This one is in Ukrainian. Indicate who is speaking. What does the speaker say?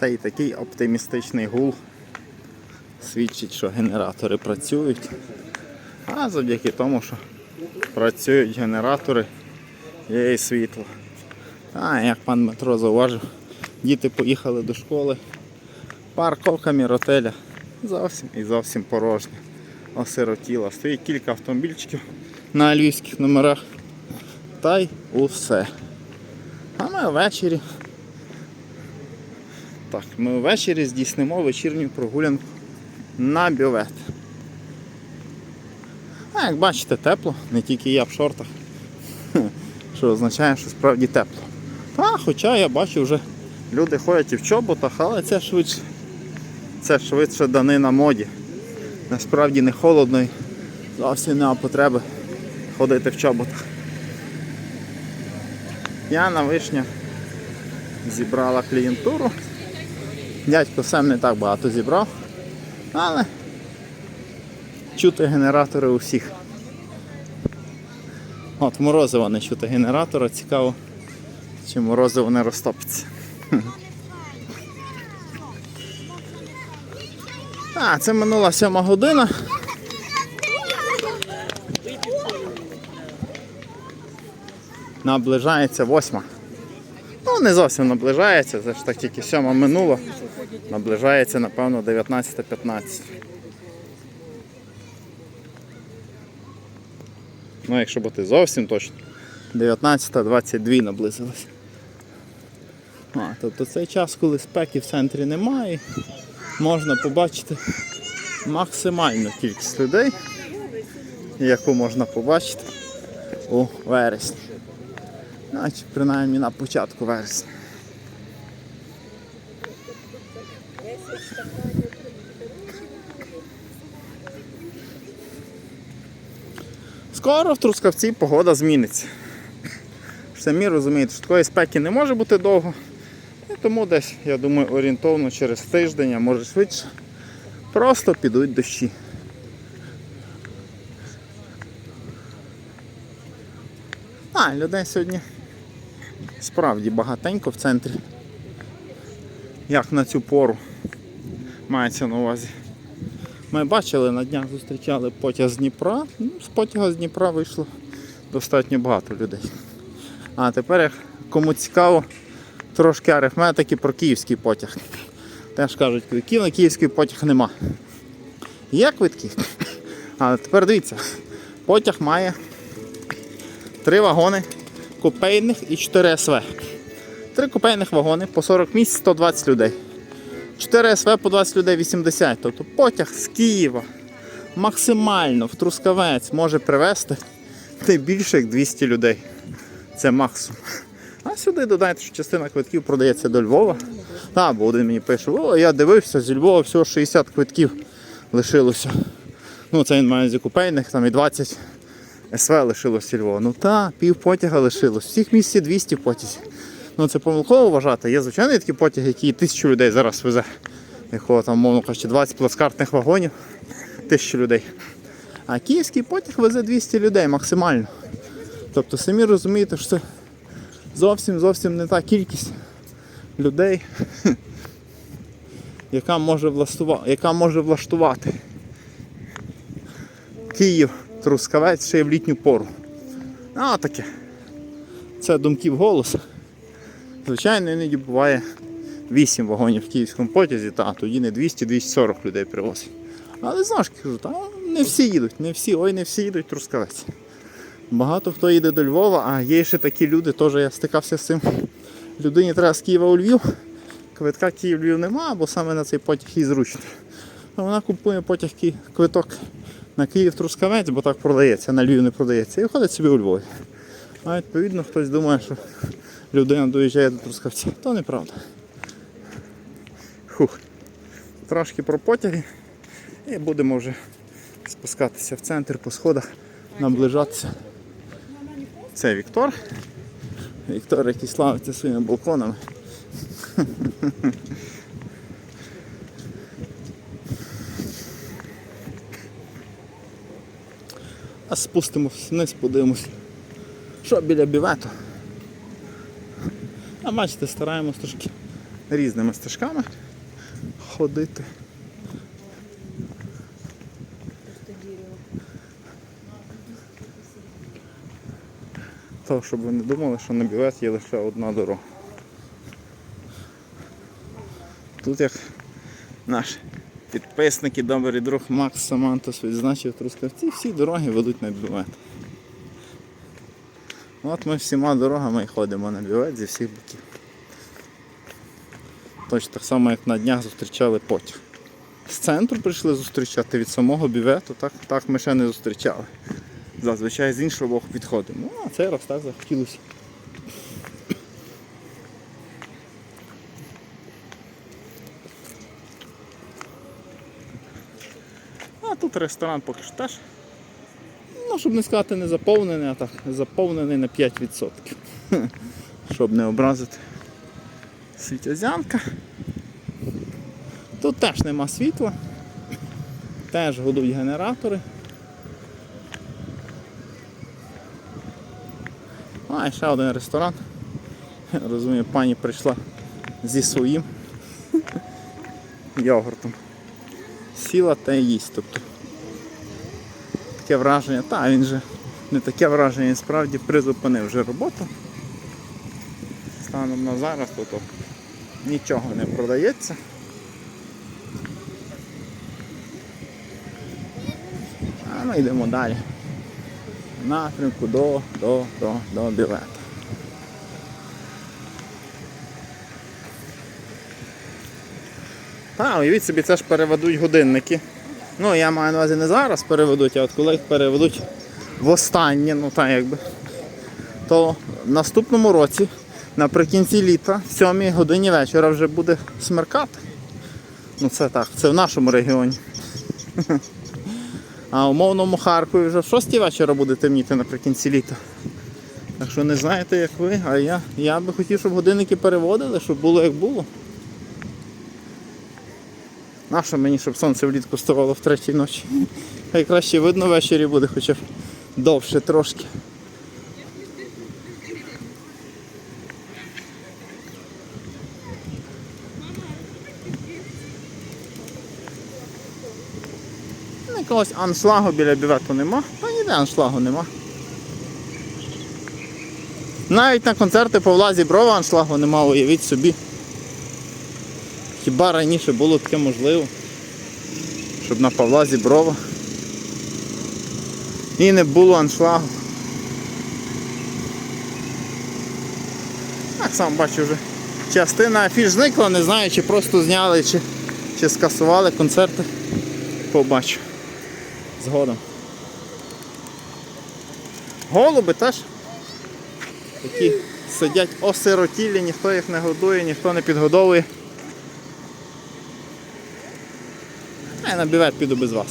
Speaker 1: Цей такий оптимістичний гул свідчить, що генератори працюють. А завдяки тому, що працюють генератори, є і світло. А як пан Дмитро зауважив, діти поїхали до школи. Парковка міротеля зовсім і зовсім порожня. Осиротіла. Стоїть кілька автомобільчиків на львівських номерах. Та й усе. А ми ввечері. Так, ми ввечері здійснимо вечірню прогулянку на бювет. А як бачите, тепло, не тільки я в шортах, що означає, що справді тепло. Та, хоча я бачу вже люди ходять і в чоботах, але це швидше. Це швидше данина моді. Насправді не холодно і зовсім нема потреби ходити в чоботах. Яна вишня зібрала клієнтуру. Дядько сам не так багато зібрав, але чути генератори у всіх. От морозиво не чути генератора, цікаво, чи морозиво не розтопиться. А, це минула сьома година. Наближається восьма. Ну, не зовсім наближається, це ж так тільки сьома минуло. Наближається, напевно, 19.15. Ну, якщо бути зовсім точно, 19.22 наблизилось. А, тобто цей час, коли спеки в центрі немає, можна побачити максимальну кількість людей, яку можна побачити у вересні. Значить, принаймні на початку вересня. Скоро в Трускавці погода зміниться. Самі розумієте, що такої спеки не може бути довго. І тому десь, я думаю, орієнтовно через тиждень, а може швидше, просто підуть дощі. А, людей сьогодні справді багатенько в центрі. Як на цю пору мається на увазі. Ми бачили на днях зустрічали потяг з Дніпра. Ну, з потяга з Дніпра вийшло достатньо багато людей. А тепер, кому цікаво, трошки арифметики про київський потяг. Теж кажуть, квитків на київський потяг нема. Є квитки. Але тепер дивіться, потяг має три вагони купейних і 4 СВ. Три купейних вагони по 40 місць 120 людей. 4 СВ по 20 людей 80. Тобто потяг з Києва максимально в Трускавець може привезти не більше як 200 людей. Це максимум. А сюди додайте, що частина квитків продається до Львова. Так, бо один мені пише, о, я дивився, зі Львова всього 60 квитків лишилося. Ну, це він має зі купейних, там і 20 СВ лишилось зі Львова. Ну так, пів потяга лишилось. Всіх місць 200 потязів. Ну це помилково вважати. Є звичайний такий потяг, який тисячу людей зараз везе. Якого там, мовно кажучи, 20 плацкартних вагонів, тисячу людей. А київський потяг везе 200 людей максимально. Тобто самі розумієте, що це зовсім зовсім не та кількість людей, яка може влаштувати, яка може влаштувати Київ, Трускавець ще й в літню пору. А таке. Це думки в голос. Звичайно, іноді буває 8 вагонів в київському потязі, та тоді не 200-240 людей привозять. Але ж кажу, та не всі їдуть, не всі, ой, не всі їдуть Трускавець. Багато хто їде до Львова, а є ще такі люди, теж я стикався з цим. Людині треба з Києва у Львів. Квитка Київ-Львів нема, бо саме на цей потяг їй зручно. А вона купує потяг квиток на Київ Трускавець, бо так продається, на Львів не продається, і ходить собі у Львові. А відповідно хтось думає, що людина доїжджає до Трускавця. То неправда. Хух. Трошки про потяги і будемо вже спускатися в центр по сходах, наближатися. Це Віктор. Віктор, який славиться своїми балконами. А спустимось вниз, подивимось, що біля бівету. Бачите, стараємось трошки різними стежками ходити. То, щоб ви не думали, що на білет є лише одна дорога. Тут як наш підписник і добрий друг Макс Самантос відзначив Трускавці, всі дороги ведуть на білет. От ми всіма дорогами і ходимо на білет зі всіх боків. Точно так само, як на днях зустрічали потяг. З центру прийшли зустрічати від самого бівету, так, так ми ще не зустрічали. Зазвичай з іншого боку підходимо. Ну, а цей раз так захотілося. А тут ресторан поки що теж. Ну, щоб не сказати не заповнений, а так заповнений на 5%. Щоб не образити світязянка. Тут теж нема світла. Теж годують генератори. А, і ще один ресторан. Розумію, пані прийшла зі своїм йогуртом. Сіла та їсть. Тобто таке враження, та він же не таке враження, він справді призупинив вже роботу. Станом на зараз то нічого не продається. А ми йдемо далі. Напрямку до, до, до, до білета. Та, уявіть собі, це ж переведуть годинники. Ну, я маю на увазі не зараз переведуть, а от коли їх переведуть востаннє, ну так якби, то в наступному році, наприкінці літа, в 7 годині вечора вже буде смеркати. Ну це так, це в нашому регіоні. А в умовному Харкові вже в 6 вечора буде темніти наприкінці літа. Так що не знаєте, як ви, а я, я би хотів, щоб годинники переводили, щоб було як було. Нащо мені, щоб сонце влітку ставало в третій ночі? Хай краще видно ввечері буде, хоча б довше трошки. Ну, Якогось аншлагу біля бівету нема, та ніде аншлагу нема. Навіть на концерти Павла Зіброва аншлагу нема, уявіть собі. Хіба раніше було таке можливо, щоб на Павла Зіброва і не було аншлагу. Так само бачу вже. Частина афіш зникла, не знаю, чи просто зняли, чи, чи скасували концерти. Побачу. Згодом. Голуби теж. Такі сидять осиротілі, ніхто їх не годує, ніхто не підгодовує. А я на бівет піду без вас.